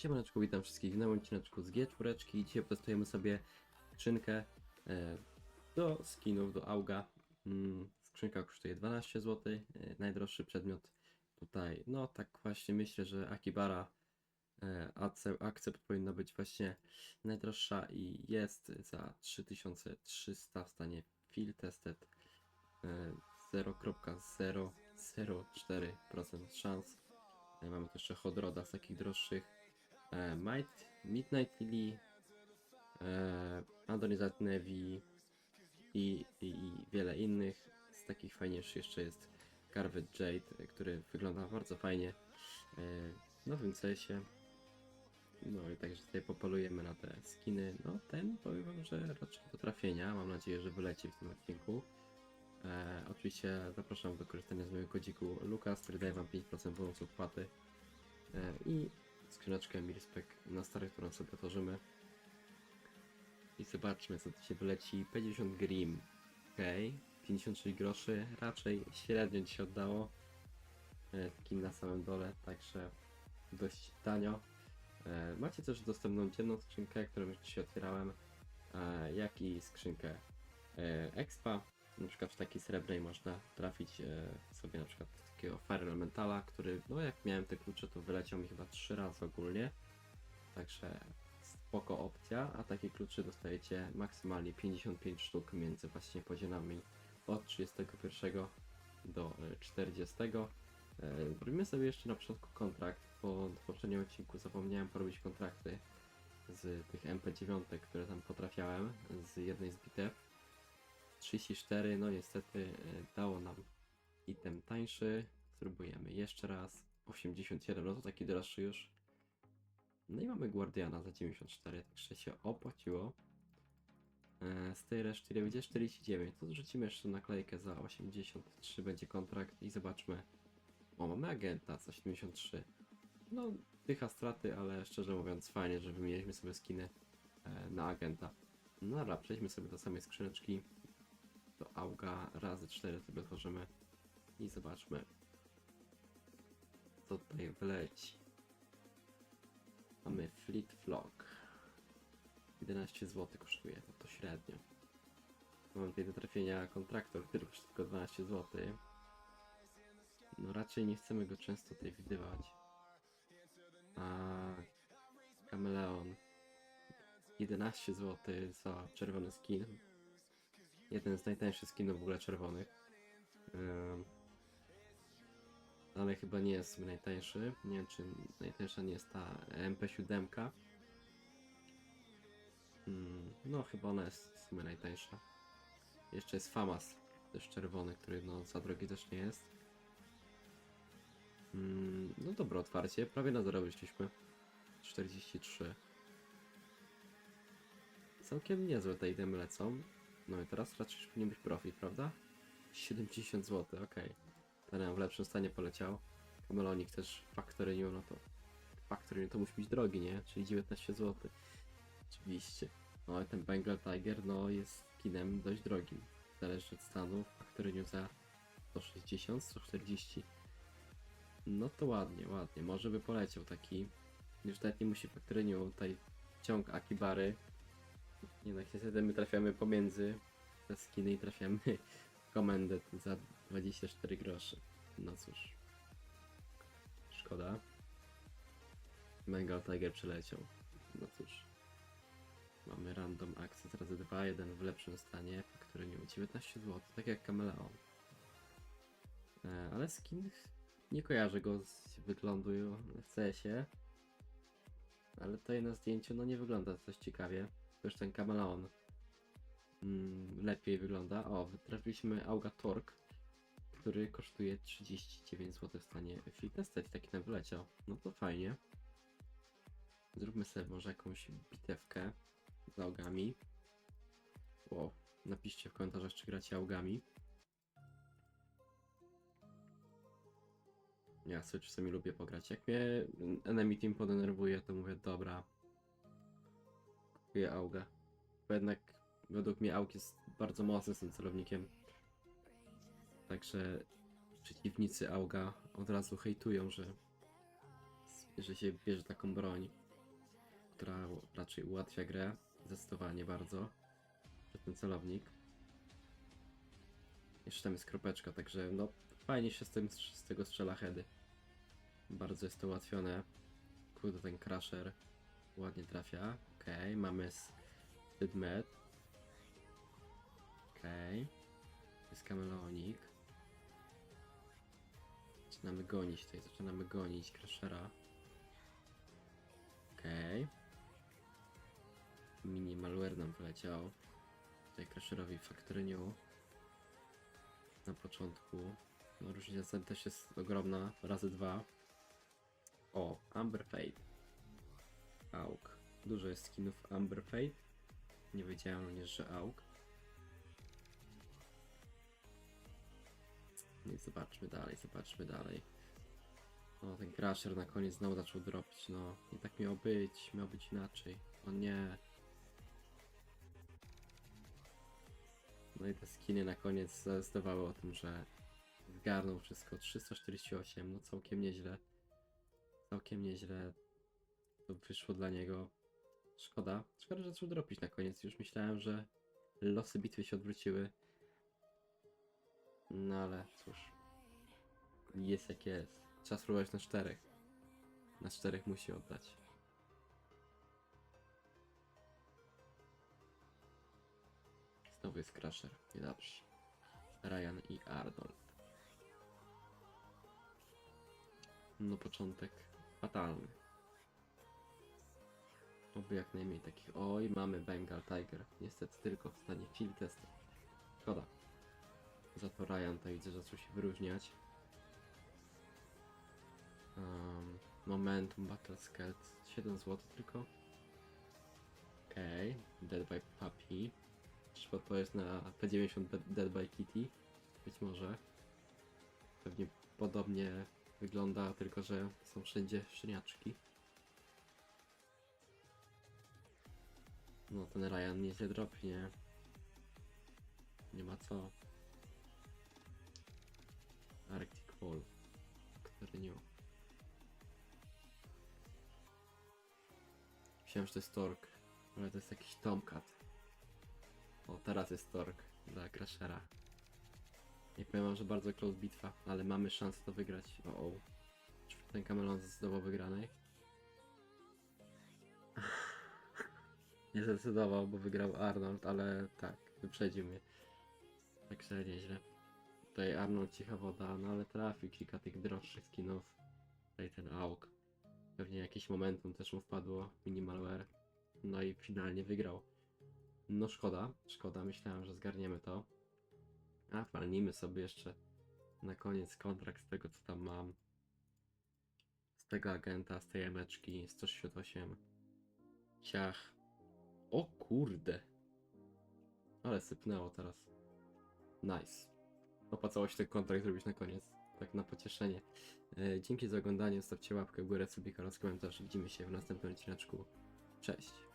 Siemaneczko, witam wszystkich w nowym odcineczku z G4. Dzisiaj testujemy sobie skrzynkę e, do skinów, do auga. Mm, skrzynka kosztuje 12 zł. E, najdroższy przedmiot tutaj, no tak właśnie myślę, że Akibara e, Accept powinna być właśnie najdroższa i jest za 3300 w stanie Field Tested e, 0.004% szans. E, Mamy tu jeszcze Hodroda z takich droższych. E, Might, Midnight Lily, e, Nevi i, i, i wiele innych. Z takich fajniejszych jeszcze jest Carvet Jade, który wygląda bardzo fajnie e, w nowym cesie. No i także tutaj popolujemy na te skiny. No ten powiem wam, że raczej do trafienia. Mam nadzieję, że wyleci w tym odcinku. E, oczywiście zapraszam do korzystania z mojego kodziku Lukas, który daje wam 5% bonusu wpłaty. E, I skrzyneczkę Milspec na stary, którą sobie otworzymy. I zobaczmy, co tu się wyleci. 50 Grim. Ok. 56 groszy. Raczej średnio ci się oddało. E, takim na samym dole, także dość tanio. E, macie też dostępną dzienną skrzynkę, którą już dzisiaj otwierałem, e, jak i skrzynkę e, Expa. Na przykład w takiej srebrnej można trafić sobie na przykład takiego Fire Elementala, który, no jak miałem te klucze, to wyleciał mi chyba 3 razy ogólnie. Także spoko opcja, a takie klucze dostajecie maksymalnie 55 sztuk między właśnie poziomami od 31 do e, 40. E, Robimy sobie jeszcze na początku kontrakt, bo w poprzednim odcinku zapomniałem porobić kontrakty z tych MP9, które tam potrafiałem z jednej z bitew. 34, no niestety e, dało nam item tańszy. Spróbujemy jeszcze raz. 87, no to taki droższy już. No i mamy Guardiana za 94, także się opłaciło. E, Z tej reszty ile będzie 49, to zrzucimy jeszcze naklejkę za 83, będzie kontrakt i zobaczmy. O, mamy agenta za 73. No, dycha straty, ale szczerze mówiąc fajnie, że wymieniliśmy sobie skiny e, na agenta. No dobra, przejdźmy sobie do samej skrzyneczki. Do auga razy 4 sobie otworzymy i zobaczmy co tutaj wleci. Mamy Fleet Flock. 11 zł kosztuje, no to średnio. Mam tutaj do trafienia kontraktor, który kosztuje tylko 12 zł. No raczej nie chcemy go często tutaj widywać. A Kameleon 11 zł za czerwony skin. Jeden z najtańszych skinów w ogóle czerwonych. Ym, ale chyba nie jest najtańszy. Nie wiem, czy najtańsza nie jest ta MP7. Mm, no, chyba ona jest w sumie najtańsza. Jeszcze jest Famas, też czerwony, który no za drogi też nie jest. Mm, no dobre otwarcie, prawie na zero wyszliśmy. 43. Całkiem niezłe te itemy lecą. No i teraz raczej powinien być profit, prawda? 70 zł, okej. Ten w lepszym stanie poleciał. Kamelonik też Factory New, no to Factory New to musi być drogi, nie? Czyli 19 zł. Oczywiście. No ale ten Bengal Tiger, no jest kinem dość drogim. Zależy od stanu. Factory New za 160, 140. No to ładnie, ładnie. Może by poleciał taki. Już nawet nie musi Factory New, tutaj ciąg Akibary. No, niestety my trafiamy pomiędzy te skiny i trafiamy komendę za 24 groszy. No cóż. Szkoda. Bengal Tiger przyleciał. No cóż. Mamy random access razy 2, jeden w lepszym stanie, który nie 19 zł, tak jak Kameleon. E, ale skin nie kojarzę go z wyglądu w CS-ie. Ale tutaj na zdjęciu no nie wygląda coś ciekawie. Też ten Kameleon mm, lepiej wygląda. O, trafiliśmy Auga Torque, który kosztuje 39 zł w stanie fitness, taki nam wyleciał. No to fajnie. Zróbmy sobie może jakąś bitewkę z augami. Wow, napiszcie w komentarzach, czy gracie augami. Ja sobie czasami lubię pograć. Jak mnie enemy team podenerwuje, to mówię, dobra, kupuję augę. Bo jednak według mnie aug jest bardzo mocny z tym celownikiem. Także przeciwnicy auga od razu hejtują, że, że się bierze taką broń. która raczej ułatwia grę. Zdecydowanie bardzo. Że ten celownik. Jeszcze tam jest kropeczka, także no fajnie się z, tym, z tego strzela heady. Bardzo jest to ułatwione. Kurde, ten crusher ładnie trafia. Okej, mamy Med. Okej. Jest kameleonik. Zaczynamy gonić tutaj, zaczynamy gonić Crushera. Okej. Mini malware nam wyleciał. Tutaj Crusherowi Factory New. Na początku. No różnica cen też jest ogromna. Razy dwa. O, Amber Fade. Auk. Dużo jest skinów Amber Fade. Nie wiedziałem również, że Auk. No zobaczmy dalej, zobaczmy dalej. O, ten Crusher na koniec znowu zaczął dropić, no. Nie tak miało być, miało być inaczej. O nie. No i te skiny na koniec zdecydowały o tym, że zgarnął wszystko. 348, no całkiem nieźle. Całkiem nieźle to wyszło dla niego. Szkoda. Szkoda, że zaczął dropić na koniec. Już myślałem, że losy bitwy się odwróciły. No ale cóż. Jest jak jest. Trzeba spróbować na czterech. Na czterech musi oddać. Znowu jest Crusher. Niedobrze. Ryan i Arnold. No początek fatalny. Oby jak najmniej takich. Oj, mamy Bengal Tiger. Niestety tylko w stanie field test. Szkoda. Za to Ryan to widzę, że zaczął się wyróżniać. Um, momentum Battle Scat 7 zł tylko. Okej, okay. Dead by Puppy. Czy odpowiedź na P90 Be- Dead by Kitty? Być może. Pewnie podobnie wygląda, tylko że są wszędzie szczeniaczki. No ten Ryan nieźle dropnie. Nie ma co. Arctic Wolf. Który nie. Myślałem, że to jest Tork, ale to jest jakiś Tomcat. O, teraz jest Tork dla Crashera. Nie powiem wam, że bardzo close bitwa, ale mamy szansę to wygrać. O, o. Czy ten kamelon zdecydował wygranej? Nie zdecydował, bo wygrał Arnold, ale tak, wyprzedził mnie. Także nieźle. Tutaj Arnold cicha woda, no ale trafił kilka tych droższych skinów. Tutaj ten AUK. Pewnie jakieś momentum też mu wpadło, minimalware. No i finalnie wygrał. No szkoda, szkoda, myślałem, że zgarniemy to. A, walnijmy sobie jeszcze na koniec kontrakt z tego, co tam mam. Z tego agenta, z tej emeczki, 168. Ciach. O kurde. Ale sypnęło teraz. Nice. Opłacało się ten kontrakt zrobić na koniec. Tak na pocieszenie. E, dzięki za oglądanie, zostawcie łapkę w górę, subika oraz komentarz. Widzimy się w następnym odcineczku. Cześć.